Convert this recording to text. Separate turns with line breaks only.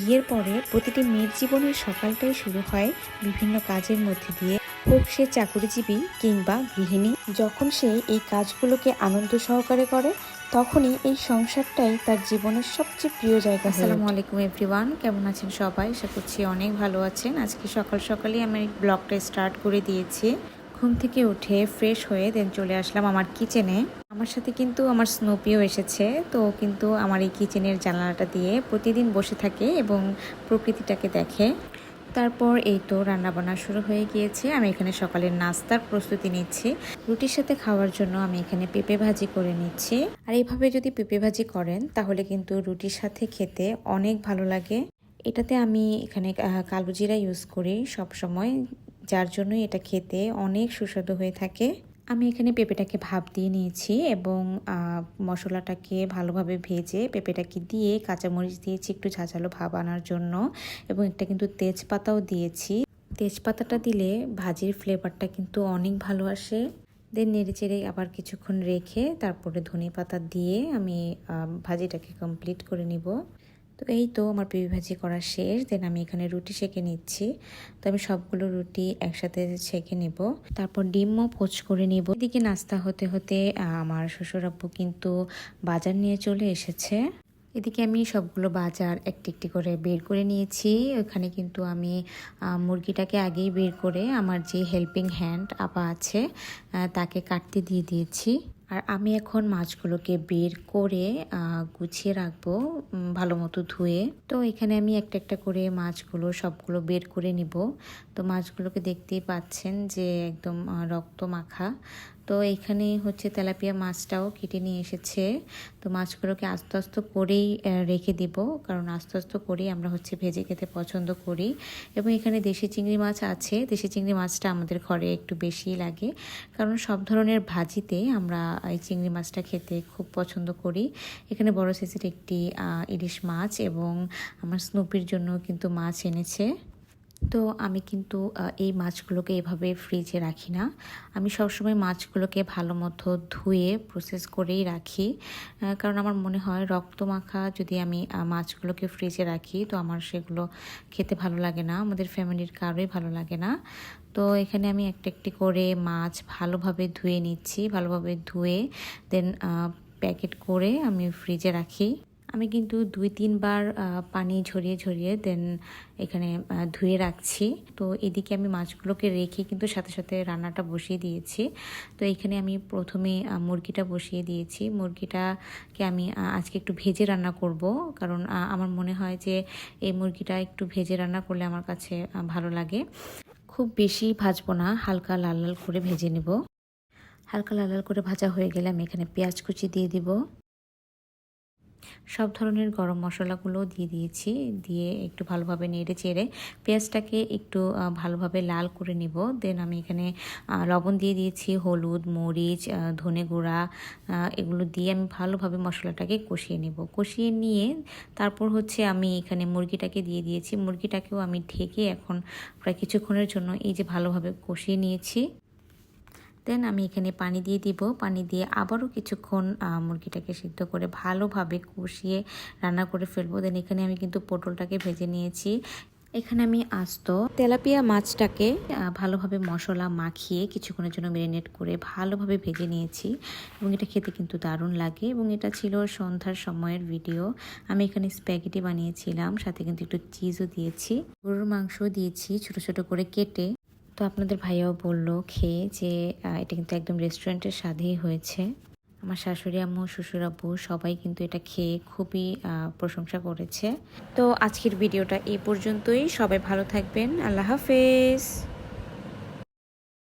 বিয়ের পরে প্রতিটি মেয়ের জীবনের সকালটাই শুরু হয় বিভিন্ন কাজের মধ্যে দিয়ে। হোক সে চাকুরিজীবী কিংবা গৃহিণী যখন সে এই কাজগুলোকে আনন্দ সহকারে করে তখনই এই সংসারটাই তার জীবনের সবচেয়ে প্রিয় জায়গা আসসালামু আলাইকুম এভরিওয়ান কেমন আছেন সবাই? আশা করছি অনেক ভালো আছেন। আজকে সকাল সকালই আমি ব্লগটা স্টার্ট করে দিয়েছি। ঘুম থেকে উঠে ফ্রেশ হয়ে দেন চলে আসলাম আমার কিচেনে। আমার সাথে কিন্তু আমার স্নোপিও এসেছে তো কিন্তু আমার এই কিচেনের জানালাটা দিয়ে প্রতিদিন বসে থাকে এবং প্রকৃতিটাকে দেখে। তারপর এই তো রান্নাবান্না শুরু হয়ে গিয়েছে আমি এখানে সকালের নাস্তার প্রস্তুতি নিচ্ছি। রুটির সাথে খাওয়ার জন্য আমি এখানে পেঁপে ভাজি করে নিচ্ছি। আর এইভাবে যদি পেঁপে ভাজি করেন তাহলে কিন্তু রুটির সাথে খেতে অনেক ভালো লাগে। এটাতে আমি এখানে আহ, কালো জিরা ইউজ করি সব সময় যার জন্য এটা খেতে অনেক সুস্বাদু হয়ে থাকে। আমি এখানে পেঁপেটাকে ভাপ দিয়ে নিয়েছি এবং মশলাটাকে ভালোভাবে ভেজে পেঁপেটাকে দিয়ে কাঁচামরিচ দিয়েছি একটু ঝাঁঝালো ভাব আনার জন্য এবং একটা কিন্তু তেজপাতাও দিয়েছি। তেজপাতাটা দিলে ভাজির ফ্লেভারটা কিন্তু অনেক ভালো আসে। দেন নেড়ে চেড়ে আবার কিছুক্ষণ রেখে তারপরে ধনে পাতা দিয়ে আমি ভাজিটাকে কমপ্লিট করে নিব। তো এই তো আমার পেঁপে ভাজি করা শেষ দেন আমি এখানে রুটি সেঁকে নিচ্ছি। তো আমি সবগুলো রুটি একসাথে সেঁকে নেব। তারপর ডিমও পোচ করে নিব। এদিকে নাস্তা হতে হতে আমার শ্বশুর আব্বু কিন্তু বাজার নিয়ে চলে এসেছে। এদিকে আমি সবগুলো বাজার একটি একটি করে বের করে নিয়েছি। ওখানে কিন্তু আমি মুরগিটাকে আগেই বের করে আমার যে হেল্পিং হ্যান্ড আপা আছে তাকে কাটতে দিয়ে দিয়েছি। আর আমি এখন মাছগুলোকে বের করে গুছিয়ে রাখব ভালো মতো ধুয়ে। তো এখানে আমি একটা একটা করে মাছগুলো, সবগুলো বের করে নিব। তো মাছগুলোকে দেখতেই পাচ্ছেন যে একদম রক্ত মাখা। তো এখানে হচ্ছে তেলাপিয়া মাছটাও কেটে নিয়ে এসেছে। তো মাছগুলোকে আস্তে আস্তে করেই রেখে দিব। কারণ আস্তে আস্তে করেই আমরা হচ্ছে ভেজে খেতে পছন্দ করি। এবং এখানে দেশি চিংড়ি মাছ আছে। দেশি চিংড়ি মাছটা আমাদের ঘরে একটু বেশিই লাগে। কারণ সব ধরনের ভাজিতে আমরা এই চিংড়ি মাছটা খেতে খুব পছন্দ করি। এখানে বড় সাইজের একটি ইলিশ মাছ এবং আমার স্নুপির জন্য কিন্তু মাছ এনেছে। তো আমি কিন্তু এই মাছগুলোকে এভাবে ফ্রিজে রাখি না। আমি সবসময় মাছগুলোকে ভালো মতো ধুয়ে প্রসেস করেই রাখি। কারণ আমার মনে হয় রক্ত মাখা যদি আমি মাছগুলোকে ফ্রিজে রাখি, তো আমার সেগুলো খেতে ভালো লাগে না। আমাদের ফ্যামিলির কারোই ভালো লাগে না। তো এখানে আমি একটা একটি করে মাছ ভালোভাবে ধুয়ে নিচ্ছি, ভালোভাবে ধুয়ে দেন প্যাকেট করে আমি ফ্রিজে রাখি। আমি কিন্তু দুই, তিনবার পানি ঝরিয়ে ঝরিয়ে দেন এখানে ধুয়ে রাখছি। তো এদিকে আমি মাছগুলোকে রেখে কিন্তু সাথে সাথে রান্নাটা বসিয়ে দিয়েছি। তো এখানে আমি প্রথমে মুরগিটা বসিয়ে দিয়েছি। মুরগিটাকে আমি আজকে একটু ভেজে রান্না করব। কারণ আমার মনে হয় যে এই মুরগিটা একটু ভেজে রান্না করলে আমার কাছে ভালো লাগে। খুব বেশি ভাজবো না, হালকা লাল লাল করে ভেজে নেব। হালকা লাল লাল করে ভাজা হয়ে গেলে আমি এখানে পেঁয়াজ কুচি দিয়ে দিব। সব ধরনের গরম মশলাগুলো দিয়ে দিয়েছি। দিয়ে একটু ভালোভাবে নেড়ে চেড়ে পেঁয়াজটাকে একটু ভালোভাবে লাল করে নিব। দেন আমি এখানে লবণ দিয়ে দিয়েছি, হলুদ, মরিচ ধনে গুঁড়া এগুলো দিয়ে আমি ভালোভাবে মশলাটাকে কষিয়ে নেব। কষিয়ে নিয়ে তারপর হচ্ছে আমি এখানে মুরগিটাকে দিয়ে দিয়েছি। মুরগিটাকেও আমি ঢেকে এখন প্রায় কিছুক্ষণের জন্য এই যে ভালোভাবে কষিয়ে নিয়েছি। দেন আমি এখানে পানি দিয়ে দিব। পানি দিয়ে আবারও কিছুক্ষণ মুরগিটাকে সিদ্ধ করে ভালোভাবে কষিয়ে রান্না করে ফেলব। দেন এখানে আমি কিন্তু পটলটাকে ভেজে নিয়েছি। এখানে আমি আস্ত তেলাপিয়া মাছটাকে ভালোভাবে মশলা মাখিয়ে কিছুক্ষণের জন্য ম্যারিনেট করে ভালোভাবে ভেজে নিয়েছি এবং এটা খেতে কিন্তু দারুণ লাগে এবং এটা ছিল সন্ধ্যার সময়ের ভিডিও। আমি এখানে স্প্যাগেটি বানিয়েছিলাম, সাথে কিন্তু একটু চিজও দিয়েছি। গরুর মাংস দিয়েছি, ছোট ছোট করে কেটে। তো আপনাদের ভাইয়াও বলল খেয়ে যে এটা কিন্তু একদম রেস্টুরেন্টের স্বাদেই হয়েছে। আমার শাশুড়ি, আম্মু, শ্বশুর, আব্বু সবাই কিন্তু এটা খেয়ে খুবই প্রশংসা করেছে। তো আজকের ভিডিওটা এই পর্যন্তই। সবাই ভালো থাকবেন। আল্লাহ হাফেজ।